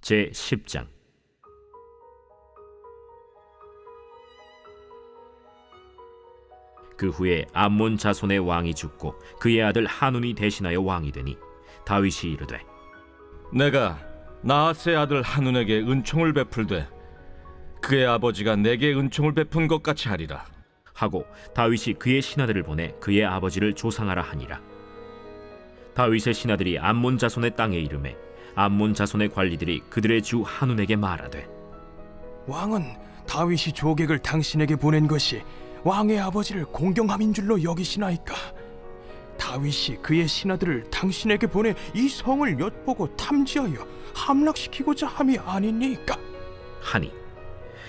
제 10장 그 후에 암몬 자손의 왕이 죽고 그의 아들 한운이 대신하여 왕이 되니 다윗이 이르되 내가 나하스의 아들 한운에게 은총을 베풀되 그의 아버지가 내게 은총을 베푼 것 같이 하리라. 하고 다윗이 그의 신하들을 보내 그의 아버지를 조상하라 하니라 다윗의 신하들이 암몬 자손의 땅에 이름에 암몬 자손의 관리들이 그들의 주 한운에게 말하되 왕은 다윗이 조객을 당신에게 보낸 것이 왕의 아버지를 공경함인 줄로 여기시나이까? 다윗이 그의 신하들을 당신에게 보내 이 성을 엿보고 탐지하여 함락시키고자 함이 아니니까? 하니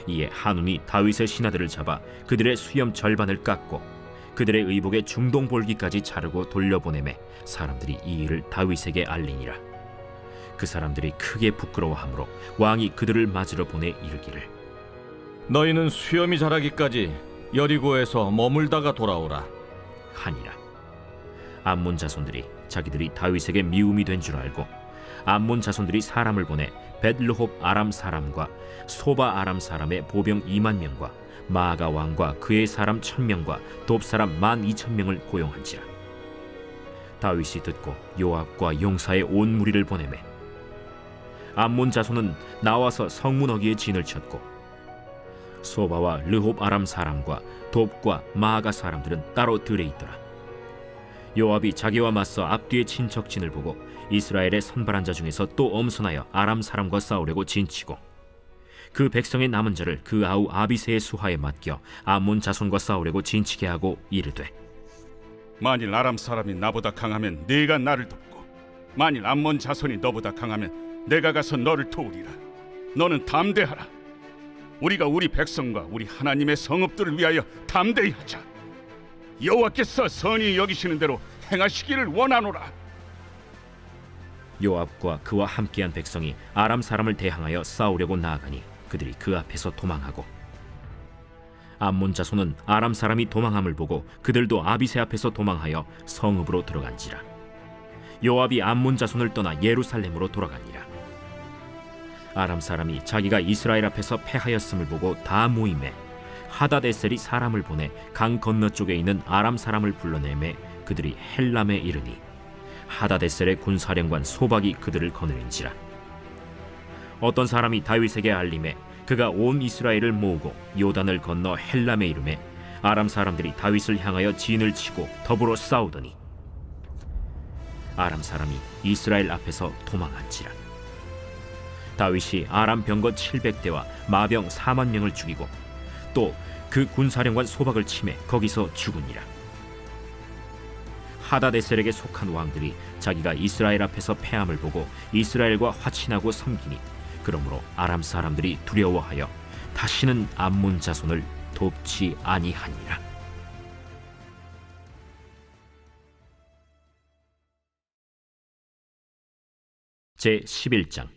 이에 한운이 다윗의 신하들을 잡아 그들의 수염 절반을 깎고 그들의 의복의 중동 볼기까지 자르고 돌려보내매 사람들이 이 일을 다윗에게 알리니라 그 사람들이 크게 부끄러워하므로 왕이 그들을 맞으러 보내 이르기를. 너희는 수염이 자라기까지 여리고에서 머물다가 돌아오라. 하니라. 암몬 자손들이 자기들이 다윗에게 미움이 된 줄 알고 암몬 자손들이 사람을 보내 벳르홉 아람 사람과 소바 아람 사람의 보병 2만 명과 마아가 왕과 그의 사람 천 명과 돕 사람 만 이천 명을 고용한지라. 다윗이 듣고 요압과 용사의 온 무리를 보내매 암몬 자손은 나와서 성문 어기에 진을 쳤고 소바와 르홉 아람 사람과 돕과 마아가 사람들은 따로 들에 있더라. 요압이 자기와 맞서 앞뒤의 친척 진을 보고 이스라엘의 선발한 자 중에서 또 엄선하여 아람 사람과 싸우려고 진치고 그 백성의 남은 자를 그 아우 아비세의 수하에 맡겨 암몬 자손과 싸우려고 진치게 하고 이르되 만일 아람 사람이 나보다 강하면 네가 나를 돕고 만일 암몬 자손이 너보다 강하면 내가 가서 너를 도우리라. 너는 담대하라. 우리가 우리 백성과 우리 하나님의 성읍들을 위하여 담대히 하자. 여호와께서 선히 여기시는 대로 행하시기를 원하노라. 요압과 그와 함께한 백성이 아람 사람을 대항하여 싸우려고 나아가니 그들이 그 앞에서 도망하고 암몬 자손은 아람 사람이 도망함을 보고 그들도 아비세 앞에서 도망하여 성읍으로 들어간지라. 요압이 암몬 자손을 떠나 예루살렘으로 돌아가니라 아람 사람이 자기가 이스라엘 앞에서 패하였음을 보고 다 모임에 하다데셀이 사람을 보내 강 건너쪽에 있는 아람 사람을 불러내매 그들이 헬람에 이르니 하다데셀의 군사령관 소박이 그들을 거느린지라. 어떤 사람이 다윗에게 알림해 그가 온 이스라엘을 모으고 요단을 건너 헬람에 이름에 아람 사람들이 다윗을 향하여 진을 치고 더불어 싸우더니 아람 사람이 이스라엘 앞에서 도망한지라 다윗이 아람 병거 700대와 마병 4만 명을 죽이고 또 그 군사령관 소박을 치매 거기서 죽으니라. 하다데셀에게 속한 왕들이 자기가 이스라엘 앞에서 패함을 보고 이스라엘과 화친하고 섬기니 그러므로 아람 사람들이 두려워하여 다시는 암몬 자손을 돕지 아니하니라. 제 11장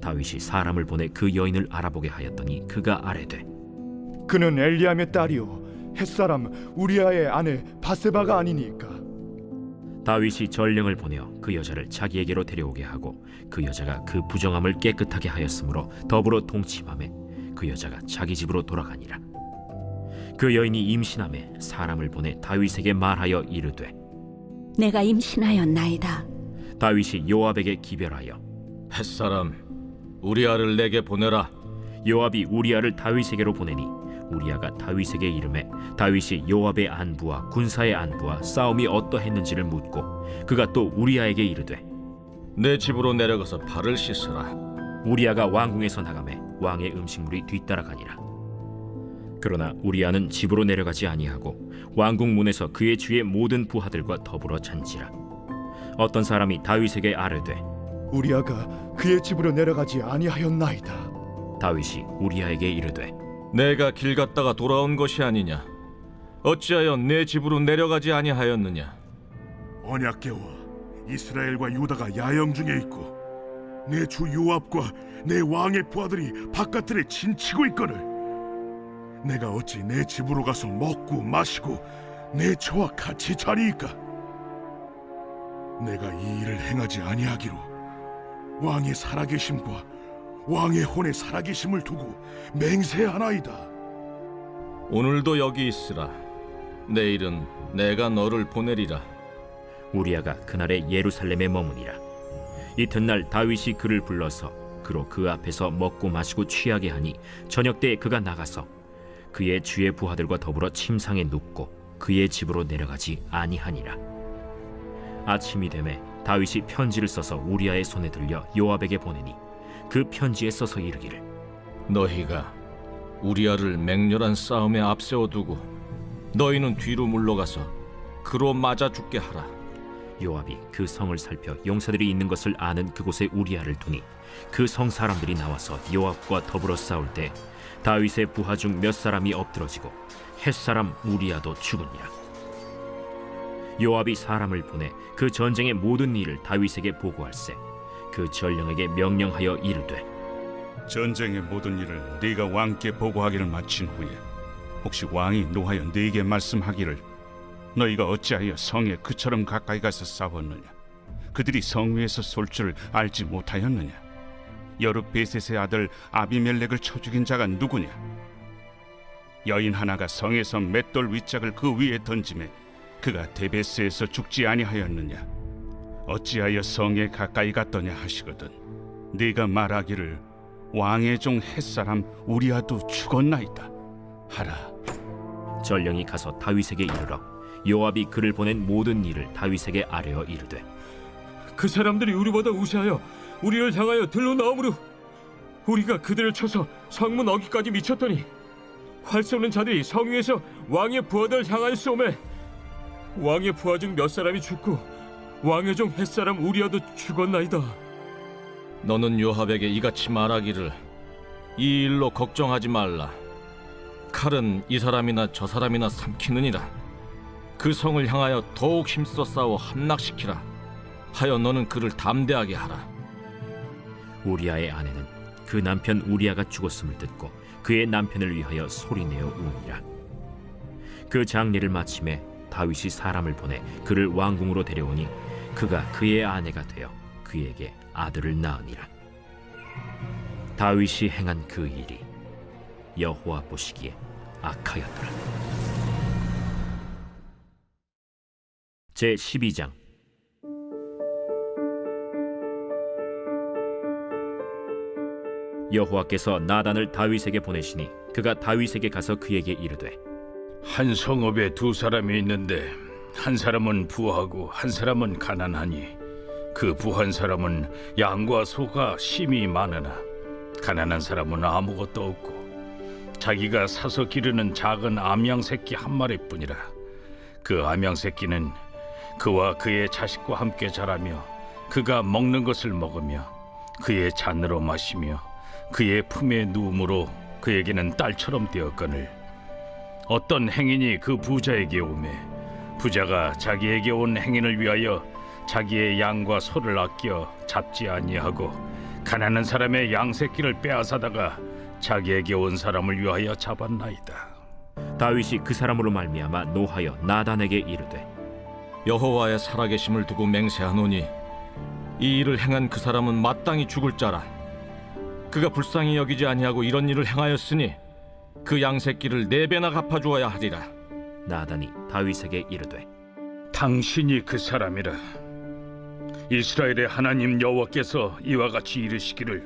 다윗이 사람을 보내 그 여인을 알아보게 하였더니 그가 아뢰되 그는 엘리암의 딸이요 햇사람 우리아의 아내 바세바가 아니니까 다윗이 전령을 보내어 그 여자를 자기에게로 데려오게 하고 그 여자가 그 부정함을 깨끗하게 하였으므로 더불어 동침함에 그 여자가 자기 집으로 돌아가니라 그 여인이 임신함에 사람을 보내 다윗에게 말하여 이르되 내가 임신하였나이다. 다윗이 요압에게 기별하여 햇사람 우리아를 내게 보내라. 요압이 우리아를 다윗에게로 보내니 우리아가 다윗에게 이름해 다윗이 요압의 안부와 군사의 안부와 싸움이 어떠했는지를 묻고 그가 또 우리아에게 이르되 내 집으로 내려가서 발을 씻으라. 우리아가 왕궁에서 나가매 왕의 음식물이 뒤따라가니라. 그러나 우리아는 집으로 내려가지 아니하고 왕궁 문에서 그의 주의 모든 부하들과 더불어 잔지라. 어떤 사람이 다윗에게 아뢰되 우리아가 그의 집으로 내려가지 아니하였나이다. 다윗이 우리아에게 이르되 내가 길 갔다가 돌아온 것이 아니냐? 어찌하여 내 집으로 내려가지 아니하였느냐? 언약궤와 이스라엘과 유다가 야영 중에 있고 내 주 요압과 내 왕의 부하들이 바깥들에 진치고 있거늘 내가 어찌 내 집으로 가서 먹고 마시고 내 처와 같이 자리이까 내가 이 일을 행하지 아니하기로 왕의 살아계심과 왕의 혼의 살아계심을 두고 맹세하나이다 오늘도 여기 있으라. 내일은 내가 너를 보내리라. 우리아가 그날에 예루살렘에 머무니라 이튿날 다윗이 그를 불러서 그로 그 앞에서 먹고 마시고 취하게 하니 저녁 때에 그가 나가서 그의 주의 부하들과 더불어 침상에 눕고 그의 집으로 내려가지 아니하니라 아침이 되매 다윗이 편지를 써서 우리아의 손에 들려 요압에게 보내니 그 편지에 써서 이르기를 너희가 우리아를 맹렬한 싸움에 앞세워 두고 너희는 뒤로 물러가서 그로 맞아 죽게 하라. 요압이 그 성을 살펴 용사들이 있는 것을 아는 그곳에 우리아를 두니 그 성 사람들이 나와서 요압과 더불어 싸울 때 다윗의 부하 중 몇 사람이 엎드러지고 햇 사람 우리아도 죽으니라 요압이 사람을 보내 그 전쟁의 모든 일을 다윗에게 보고할세. 그 전령에게 명령하여 이르되 전쟁의 모든 일을 네가 왕께 보고하기를 마친 후에 혹시 왕이 노하여 네게 말씀하기를 너희가 어찌하여 성에 그처럼 가까이 가서 싸웠느냐? 그들이 성 위에서 쏠 줄을 알지 못하였느냐? 여룹 베셋의 아들 아비멜렉을 쳐 죽인 자가 누구냐? 여인 하나가 성에서 맷돌 윗짝을 그 위에 던짐에 그가 데베스에서 죽지 아니하였느냐? 어찌하여 성에 가까이 갔더냐 하시거든. 네가 말하기를 왕의 종 햇사람 우리아도 죽었나이다. 하라. 전령이 가서 다윗에게 이르러 요압이 그를 보낸 모든 일을 다윗에게 아뢰어 이르되 그 사람들이 우리보다 우세하여 우리를 향하여 들로 나오므로 우리가 그들을 쳐서 성문 어기까지 미쳤더니 활 쏘는 자들이 성 위에서 왕의 부하들 향하여 쏘매 왕의 부하 중 몇 사람이 죽고 왕의 종 햇사람 우리아도 죽었나이다 너는 요압에게 이같이 말하기를 이 일로 걱정하지 말라. 칼은 이 사람이나 저 사람이나 삼키느니라. 그 성을 향하여 더욱 힘써 싸워 함락시키라. 하여 너는 그를 담대하게 하라. 우리아의 아내는 그 남편 우리아가 죽었음을 듣고 그의 남편을 위하여 소리내어 우니라. 그 장례를 마침에 다윗이 사람을 보내 그를 왕궁으로 데려오니 그가 그의 아내가 되어 그에게 아들을 낳으니라. 다윗이 행한 그 일이 여호와 보시기에 악하였더라. 제 12장 여호와께서 나단을 다윗에게 보내시니 그가 다윗에게 가서 그에게 이르되 한 성읍에 두 사람이 있는데 한 사람은 부하고 한 사람은 가난하니 그 부한 사람은 양과 소가 심히 많으나 가난한 사람은 아무것도 없고 자기가 사서 기르는 작은 암양 새끼 한 마리뿐이라. 그 암양 새끼는 그와 그의 자식과 함께 자라며 그가 먹는 것을 먹으며 그의 잔으로 마시며 그의 품에 누움으로 그에게는 딸처럼 되었거늘 어떤 행인이 그 부자에게 오매 부자가 자기에게 온 행인을 위하여 자기의 양과 소를 아껴 잡지 아니하고 가난한 사람의 양 새끼를 빼앗아다가 자기에게 온 사람을 위하여 잡았나이다. 다윗이 그 사람으로 말미암아 노하여 나단에게 이르되 여호와의 살아계심을 두고 맹세하노니 이 일을 행한 그 사람은 마땅히 죽을 자라. 그가 불쌍히 여기지 아니하고 이런 일을 행하였으니 그 양새끼를 네 배나 갚아주어야 하리라. 나단이 다윗에게 이르되 당신이 그 사람이라. 이스라엘의 하나님 여호와께서 이와 같이 이르시기를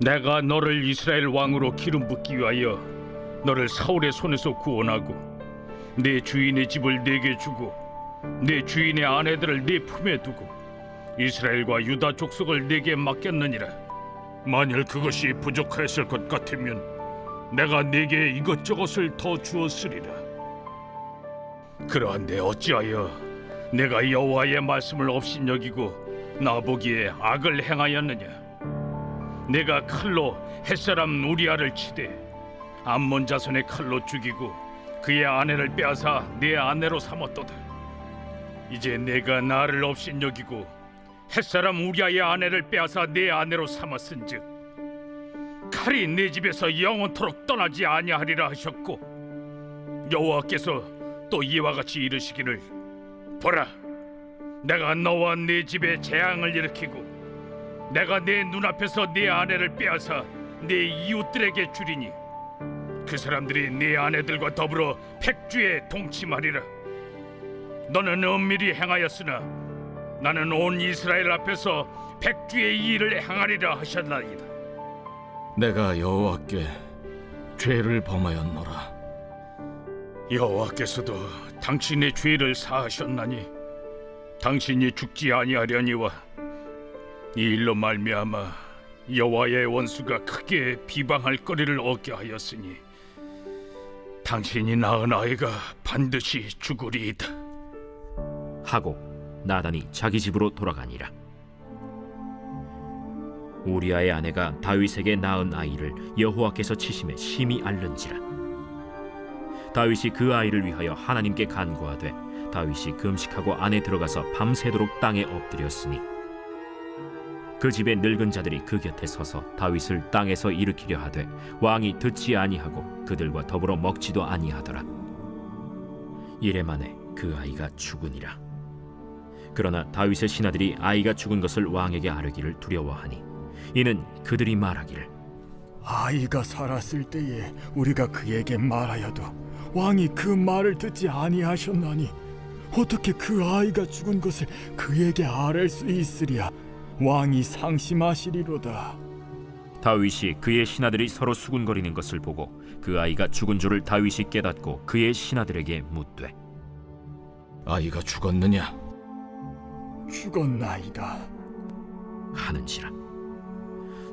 내가 너를 이스라엘 왕으로 기름 붓기 위하여 너를 사울의 손에서 구원하고 내 주인의 집을 내게 주고 내 주인의 아내들을 네 품에 두고 이스라엘과 유다 족속을 내게 맡겼느니라 만일 그것이 부족하였을 것 같으면 내가 네게 이것저것을 더 주었으리라 그러한데 어찌하여 내가 여호와의 말씀을 없인 여기고 나보기에 악을 행하였느냐? 내가 칼로 햇사람 우리아를 치되 암몬 자손의 칼로 죽이고 그의 아내를 빼앗아 내 아내로 삼았도다. 이제 내가 나를 없인 여기고 햇사람 우리아의 아내를 빼앗아 내 아내로 삼았은즉 칼이 내 집에서 영원토록 떠나지 아니하리라 하셨고 여호와께서 또 이와 같이 이르시기를 보라 내가 너와 네 집에 재앙을 일으키고 내가 내 눈앞에서 네 아내를 빼앗아 네 이웃들에게 주리니 그 사람들이 네 아내들과 더불어 백주에 동침하리라. 너는 은밀히 행하였으나 나는 온 이스라엘 앞에서 백주의 일을 행하리라 하셨나이다 내가 여호와께 죄를 범하였노라. 여호와께서도 당신의 죄를 사하셨나니 당신이 죽지 아니하려니와 이 일로 말미암아 여호와의 원수가 크게 비방할 거리를 얻게 하였으니 당신이 낳은 아이가 반드시 죽으리이다. 하고 나단이 자기 집으로 돌아가니라. 우리아의 아내가 다윗에게 낳은 아이를 여호와께서 치심에 심히 앓는지라. 다윗이 그 아이를 위하여 하나님께 간구하되 다윗이 금식하고 안에 들어가서 밤새도록 땅에 엎드렸으니 그 집의 늙은 자들이 그 곁에 서서 다윗을 땅에서 일으키려 하되 왕이 듣지 아니하고 그들과 더불어 먹지도 아니하더라. 이래 만에 그 아이가 죽으니라. 그러나 다윗의 신하들이 아이가 죽은 것을 왕에게 아뢰기를 두려워하니 이는 그들이 말하기를 아이가 살았을 때에 우리가 그에게 말하여도 왕이 그 말을 듣지 아니하셨나니 어떻게 그 아이가 죽은 것을 그에게 아랠 수 있으랴? 왕이 상심하시리로다. 다윗이 그의 신하들이 서로 수군거리는 것을 보고 그 아이가 죽은 줄을 다윗이 깨닫고 그의 신하들에게 묻되 아이가 죽었느냐? 죽었나이다. 하는지라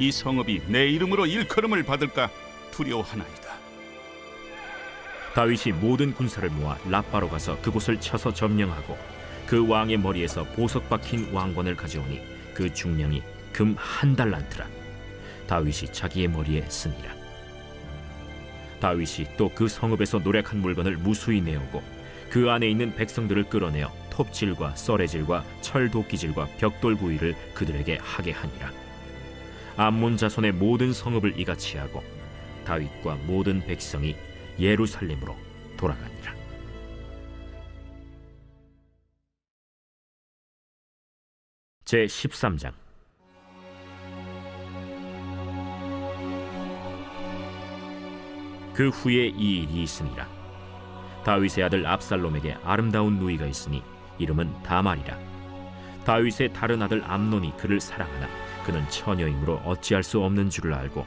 이 성읍이 내 이름으로 일컬음을 받을까 두려워하나이다. 다윗이 모든 군사를 모아 라빠로 가서 그곳을 쳐서 점령하고 그 왕의 머리에서 보석 박힌 왕관을 가져오니 그 중량이 금 한 달란트라. 다윗이 자기의 머리에 쓰니라. 다윗이 또 그 성읍에서 노력한 물건을 무수히 내오고 그 안에 있는 백성들을 끌어내어 톱질과 썰해질과 철도끼질과 벽돌 구이를 그들에게 하게 하니라 암몬 자손의 모든 성읍을 이같이 하고 다윗과 모든 백성이 예루살렘으로 돌아가니라. 제 13장 그 후에 이 일이 있으니라. 다윗의 아들 압살롬에게 아름다운 누이가 있으니 이름은 다말이라. 다윗의 다른 아들 암논이 그를 사랑하나 그는 처녀이므로 어찌할 수 없는 줄을 알고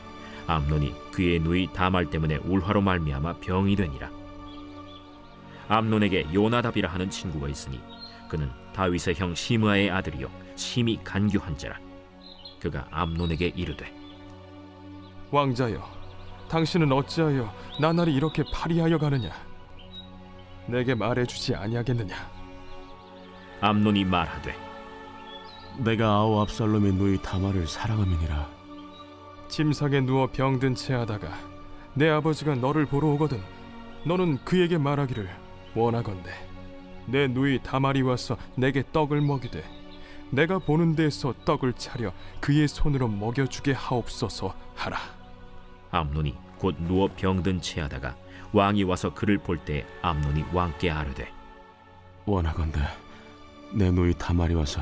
암논이 그의 누이 다말 때문에 울화로 말미암아 병이 되니라. 암논에게 요나답이라 하는 친구가 있으니 그는 다윗의 형 시므아의 아들이요 심히 간교한 자라. 그가 암논에게 이르되 왕자여, 당신은 어찌하여 나날이 이렇게 파리하여 가느냐? 내게 말해주지 아니하겠느냐? 암논이 말하되 내가 아우 압살롬의 누이 다말을 사랑함이니라. 침상에 누워 병든 채 하다가 내 아버지가 너를 보러 오거든 너는 그에게 말하기를 원하건대 내 누이 다말이 와서 내게 떡을 먹이되 내가 보는 데에서 떡을 차려 그의 손으로 먹여주게 하옵소서 하라. 암논이 곧 누워 병든 채하다가 왕이 와서 그를 볼 때 암논이 왕께 아뢰되 원하건대 내 누이 다말이 와서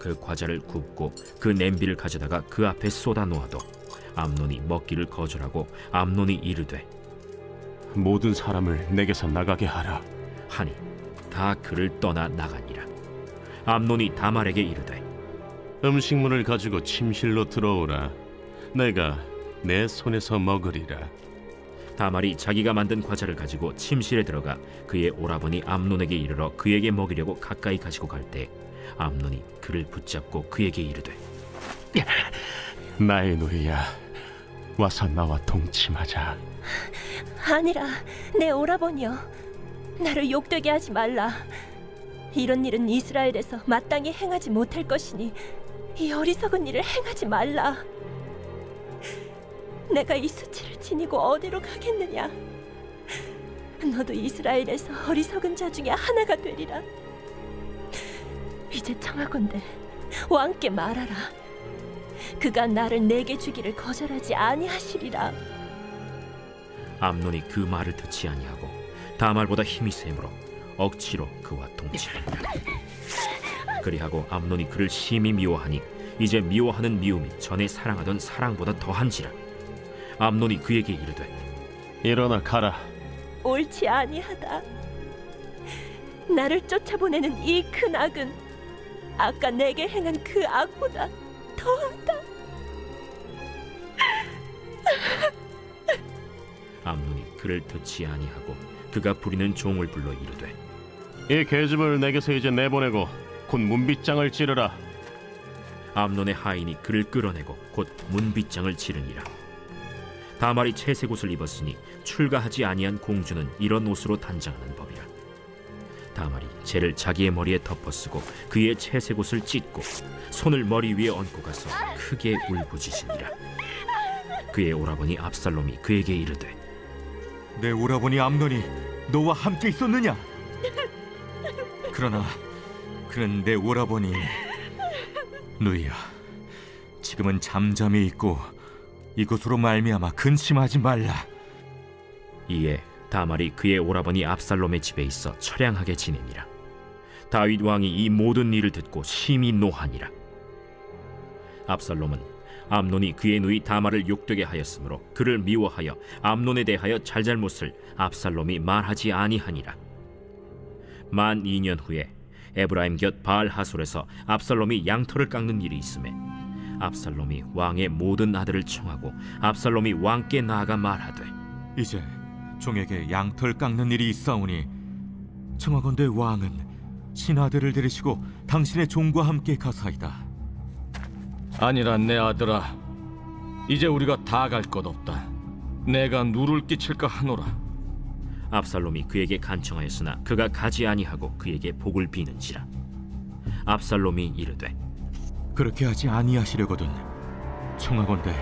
그 과자를 굽고 그 냄비를 가져다가 그 앞에 쏟아 놓아도 암논이 먹기를 거절하고 암논이 이르되 모든 사람을 내게서 나가게 하라. 하니 다 그를 떠나 나가니라. 암논이 다말에게 이르되 음식물을 가지고 침실로 들어오라. 내가 내 손에서 먹으리라. 다말이 자기가 만든 과자를 가지고 침실에 들어가 그의 오라버니 암논에게 이르러 그에게 먹이려고 가까이 가지고 갈때 암논이 그를 붙잡고 그에게 이르되 나의 누이야 와서 나와 동침하자. 아니라 내 오라버니여 나를 욕되게 하지 말라. 이런 일은 이스라엘에서 마땅히 행하지 못할 것이니 이 어리석은 일을 행하지 말라. 내가 이 수치를 지니고 어디로 가겠느냐? 너도 이스라엘에서 어리석은 자 중에 하나가 되리라 이제 청하건대 왕께 말하라. 그가 나를 내게 주기를 거절하지 아니하시리라. 암논이 그 말을 듣지 아니하고 다말보다 힘이 세므로 억지로 그와 동침하니라 그리하고 암논이 그를 심히 미워하니 이제 미워하는 미움이 전에 사랑하던 사랑보다 더한지라. 암논이 그에게 이르되 일어나 가라. 옳지 아니하다. 나를 쫓아보내는 이 큰 악은 아까 내게 행한 그 악보다 더하다. 암논이 그를 듣지 아니하고 그가 부리는 종을 불러 이르되 이 계집을 내게서 이제 내보내고 곧 문빗장을 찌르라 암논의 하인이 그를 끌어내고 곧 문빗장을 치르니라. 다말이 채색 옷을 입었으니 출가하지 아니한 공주는 이런 옷으로 단장하는 법이라. 다말이 채를 자기의 머리에 덮어쓰고 그의 채색 옷을 찢고 손을 머리 위에 얹고 가서 크게 울부짖으니라. 그의 오라버니 압살롬이 그에게 이르되 내 오라버니 암논이 너와 함께 있었느냐? 그러나 그는 내 오라버니 누이야 지금은 잠잠히 있고 이것으로 말미암아 근심하지 말라 이에 다말이 그의 오라버니 압살롬의 집에 있어 처량하게 지내니라. 다윗 왕이 이 모든 일을 듣고 심히 노하니라. 압살롬은 암논이 그의 누이 다말을 욕되게 하였으므로 그를 미워하여 암논에 대하여 잘잘못을 압살롬이 말하지 아니하니라. 만 2년 후에 에브라임 곁 바알 하솔에서 압살롬이 양털을 깎는 일이 있음에 압살롬이 왕의 모든 아들을 청하고 압살롬이 왕께 나아가 말하되 이제 종에게 양털 깎는 일이 있사오니 청하건대 왕은 신하들을 데리시고 당신의 종과 함께 가사이다 아니라 내 아들아, 이제 우리가 다 갈 것 없다. 내가 누를 끼칠까 하노라. 압살롬이 그에게 간청하였으나 그가 가지 아니하고 그에게 복을 비는지라 압살롬이 이르되 그렇게 하지 아니하시려거든 청하건대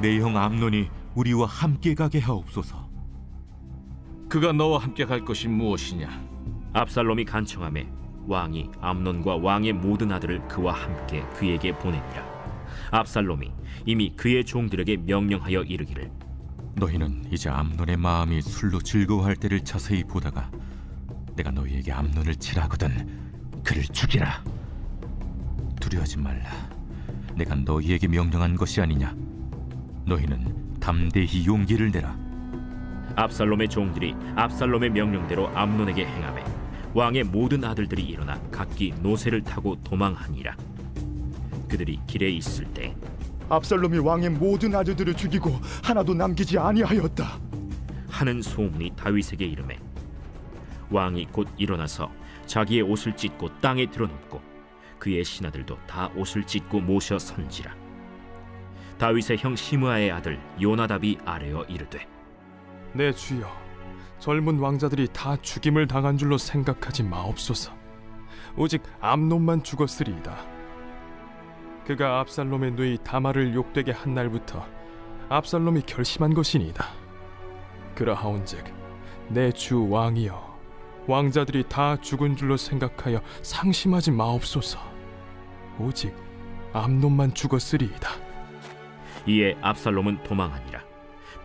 내 형 암논이 우리와 함께 가게 하옵소서 그가 너와 함께 갈 것이 무엇이냐? 압살롬이 간청함에 왕이 암논과 왕의 모든 아들을 그와 함께 그에게 보내니라. 압살롬이 이미 그의 종들에게 명령하여 이르기를. 너희는 이제 암논의 마음이 술로 즐거워할 때를 자세히 보다가 내가 너희에게 암논을 치라거든 그를 죽이라. 두려워하지 말라. 내가 너희에게 명령한 것이 아니냐? 너희는 담대히 용기를 내라. 압살롬의 종들이 압살롬의 명령대로 암논에게 행하매 왕의 모든 아들들이 일어나 각기 노새를 타고 도망하니라 그들이 길에 있을 때 압살롬이 왕의 모든 아들들을 죽이고 하나도 남기지 아니하였다. 하는 소문이 다윗에게 이르매 왕이 곧 일어나서 자기의 옷을 찢고 땅에 드러눕고 그의 신하들도 다 옷을 찢고 모셔 선지라 다윗의 형 시므아의 아들 요나답이 아뢰어 이르되 내 주여, 젊은 왕자들이 다 죽임을 당한 줄로 생각하지 마옵소서. 오직 암논만 죽었으리이다. 그가 압살롬의 누이 다말을 욕되게 한 날부터 압살롬이 결심한 것이니이다. 그러하온즉 내 주 왕이여, 왕자들이 다 죽은 줄로 생각하여 상심하지 마옵소서. 오직 암논만 죽었으리이다. 이에 압살롬은 도망하니라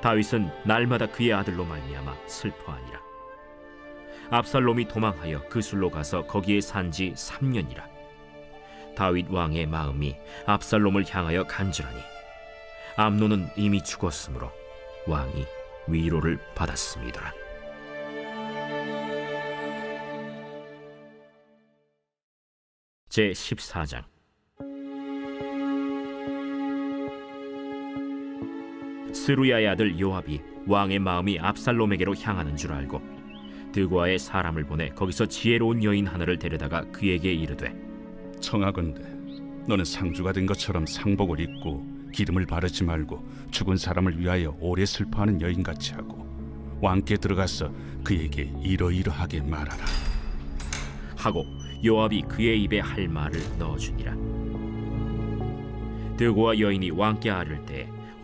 다윗은 날마다 그의 아들로 말미암아 슬퍼하니라. 압살롬이 도망하여 그술로 가서 거기에 산 지 3년이라. 다윗 왕의 마음이 압살롬을 향하여 간절하니 암노는 이미 죽었으므로 왕이 위로를 받았습니다. 제 14장 스루야의 아들 요압이 왕의 마음이 압살롬에게로 향하는 줄 알고 드고아의 사람을 보내 거기서 지혜로운 여인 하나를 데려다가 그에게 이르되 청하건대 너는 상주가 된 것처럼 상복을 입고 기름을 바르지 말고 죽은 사람을 위하여 오래 슬퍼하는 여인같이 하고 왕께 들어가서 그에게 이러이러하게 말하라. 하고 요압이 그의 입에 할 말을 넣어주니라. 드고아 여인이 왕께 아를 때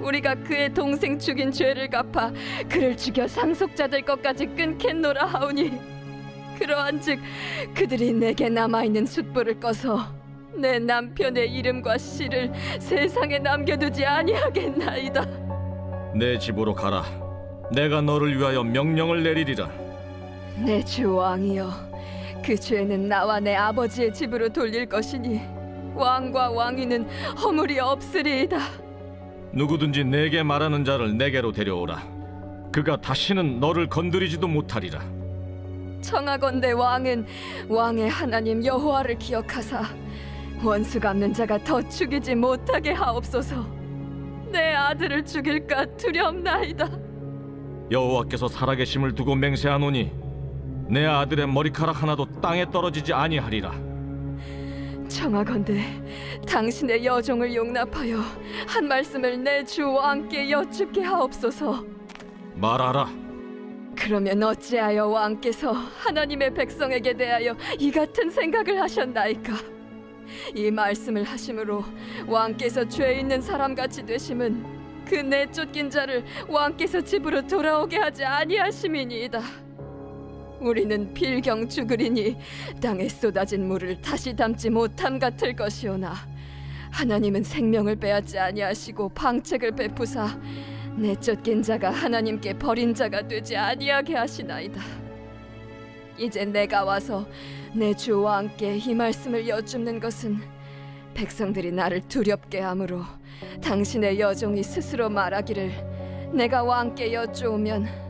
우리가 그의 동생 죽인 죄를 갚아 그를 죽여 상속자 될 것까지 끊겠노라 하오니 그러한즉 그들이 내게 남아 있는 숯불을 꺼서 내 남편의 이름과 씨를 세상에 남겨두지 아니하겠나이다. 내 집으로 가라. 내가 너를 위하여 명령을 내리리라. 내 주 왕이여, 그 죄는 나와 내 아버지의 집으로 돌릴 것이니 왕과 왕위는 허물이 없으리이다. 누구든지 내게 말하는 자를 내게로 데려오라. 그가 다시는 너를 건드리지도 못하리라. 청하건대 왕은 왕의 하나님 여호와를 기억하사 원수 갚는 자가 더 죽이지 못하게 하옵소서. 내 아들을 죽일까 두렵나이다. 여호와께서 살아계심을 두고 맹세하노니 내 아들의 머리카락 하나도 땅에 떨어지지 아니하리라. 청하건대 당신의 여종을 용납하여 한 말씀을 내 주 왕께 여쭙게 하옵소서. 말하라. 그러면 어찌하여 왕께서 하나님의 백성에게 대하여 이 같은 생각을 하셨나이까? 이 말씀을 하심으로 왕께서 죄 있는 사람 같이 되심은 그 내쫓긴 자를 왕께서 집으로 돌아오게 하지 아니하심이니이다. 우리는 필경 죽으리니 땅에 쏟아진 물을 다시 담지 못함 같을 것이오나 하나님은 생명을 빼앗지 아니하시고 방책을 베푸사 내쫓긴 자가 하나님께 버린 자가 되지 아니하게 하시나이다. 이제 내가 와서 내주 왕께 이 말씀을 여쭙는 것은 백성들이 나를 두렵게 하므로 당신의 여종이 스스로 말하기를 내가 왕께 여쭈오면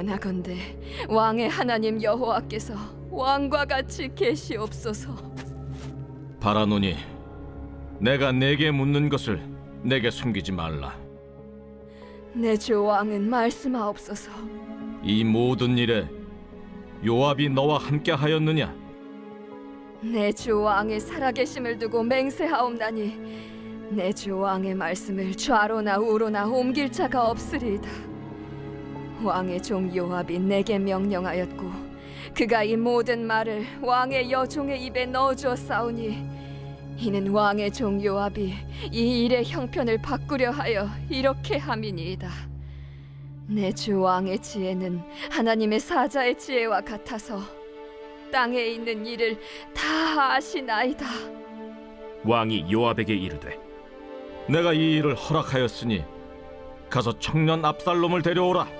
원하건대 왕의 하나님 여호와께서 왕과 같이 계시옵소서. 바라노니 내가 내게 묻는 것을 내게 숨기지 말라. 내 주 왕은 말씀하옵소서. 이 모든 일에 요압이 너와 함께 하였느냐? 내 주 왕의 살아계심을 두고 맹세하옵나니 내 주 왕의 말씀을 좌로나 우로나 옮길 자가 없으리이다. 왕의 종 요압이 내게 명령하였고 그가 이 모든 말을 왕의 여종의 입에 넣어주었사오니 이는 왕의 종 요압이 이 일의 형편을 바꾸려 하여 이렇게 함이니이다. 내 주 왕의 지혜는 하나님의 사자의 지혜와 같아서 땅에 있는 일을 다 아시나이다. 왕이 요압에게 이르되 내가 이 일을 허락하였으니 가서 청년 압살롬을 데려오라.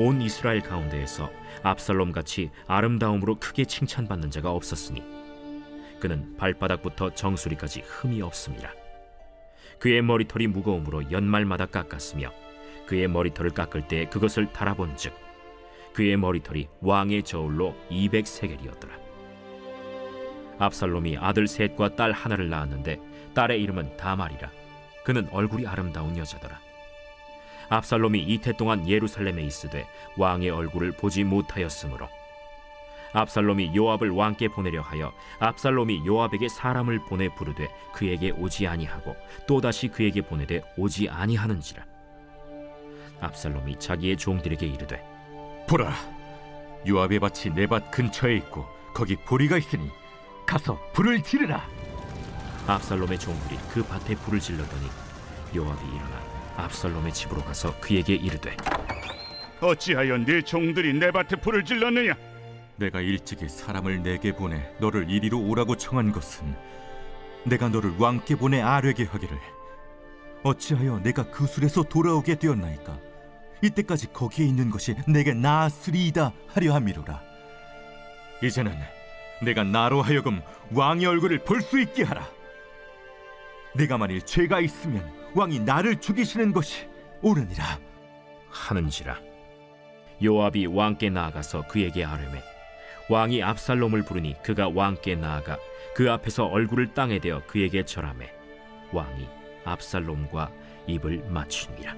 온 이스라엘 가운데에서 압살롬 같이 아름다움으로 크게 칭찬받는 자가 없었으니 그는 발바닥부터 정수리까지 흠이 없습니다. 그의 머리털이 무거움으로 연말마다 깎았으며 그의 머리털을 깎을 때 그것을 달아본즉 그의 머리털이 왕의 저울로 200세겔이었더라. 압살롬이 아들 셋과 딸 하나를 낳았는데 딸의 이름은 다말이라. 그는 얼굴이 아름다운 여자더라 압살롬이 이태 동안 예루살렘에 있으되 왕의 얼굴을 보지 못하였으므로 압살롬이 요압을 왕께 보내려 하여 압살롬이 요압에게 사람을 보내 부르되 그에게 오지 아니하고 또다시 그에게 보내되 오지 아니하는지라 압살롬이 자기의 종들에게 이르되 보라, 요압의 밭이 내 밭 근처에 있고 거기 보리가 있으니 가서 불을 지르라. 압살롬의 종들이 그 밭에 불을 질렀더니 요압이 일어나 압살롬의 집으로 가서 그에게 이르되 어찌하여 네 종들이 내 밭에 불을 질렀느냐? 내가 일찍이 사람을 내게 보내 너를 이리로 오라고 청한 것은 내가 너를 왕께 보내 아뢰게 하기를. 어찌하여 내가 그 술에서 돌아오게 되었나이까? 이때까지 거기에 있는 것이 내게 나았으리이다 하려 함이로라. 이제는 내가 나로 하여금 왕의 얼굴을 볼 수 있게 하라 내가 만일 죄가 있으면 왕이 나를 죽이시는 것이 옳으니라. 하는지라. 요압이 왕께 나아가서 그에게 아뢰매 왕이 압살롬을 부르니 그가 왕께 나아가 그 앞에서 얼굴을 땅에 대어 그에게 절하매 왕이 압살롬과 입을 맞추니라